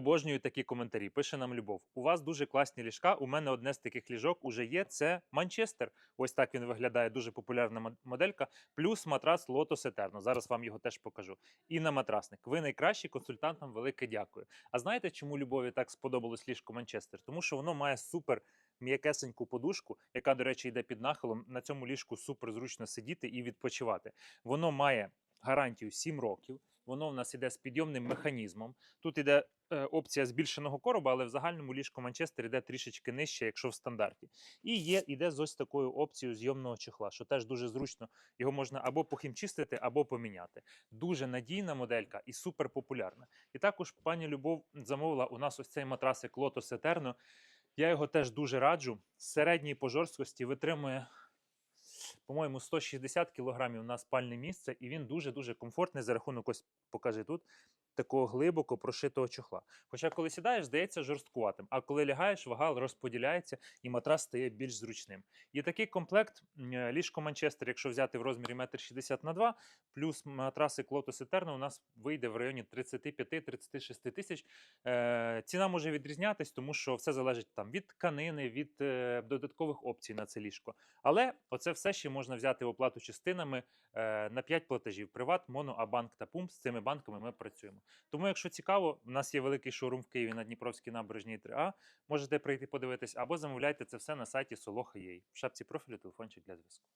обожнюю такі коментарі. Пише нам Любов. У вас дуже класні ліжка. У мене одне з таких ліжок уже є. Це Манчестер. Ось так він виглядає. Дуже популярна моделька. Плюс матрас Lotus Eterno. Зараз вам його теж покажу. І на матрасник. Ви найкращий консультант. Вам велике дякую. А знаєте, чому Любові так сподобалось ліжко Манчестер? Тому що воно має супер м'якесеньку подушку, яка, до речі, йде під нахилом. На цьому ліжку супер зручно сидіти і відпочивати. Воно має гарантію 7 років. Воно в нас іде з підйомним механізмом. Тут іде е, опція збільшеного короба, але в загальному ліжко Манчестер іде трішечки нижче, якщо в стандарті. І є іде з ось такою опцією зйомного чехла, що теж дуже зручно. Його можна або похімчистити, або поміняти. Дуже надійна моделька і супер популярна. І також пані Любов замовила у нас ось цей матрасик Lotus Eterno. Я його теж дуже раджу. Середньої по жорсткості витримує, по-моєму, 160 кг на спальне місце, і він дуже-дуже комфортний за рахунок, ось покажи тут, такого глибоко прошитого чохла. Хоча, коли сідаєш, здається жорсткуватим, а коли лягаєш, вага розподіляється і матрас стає більш зручним. І такий комплект е, ліжко Манчестер, якщо взяти в розмірі 1,60 на 2, плюс матраси Lotus Eterno, у нас вийде в районі 35-36 тисяч. Е, ціна може відрізнятись, тому що все залежить там від тканини, від е, додаткових опцій на це ліжко. Але оце все ще можна взяти в оплату частинами на 5 платежів: Приват, Моно, Абанк та Пумп. З цими банками ми працюємо. Тому, якщо цікаво, у нас є великий шоурум в Києві на Дніпровській набережній 3А. Можете прийти подивитись або замовляйте це все на сайті Soloha.ua. В шапці профілю телефончик для зв'язку.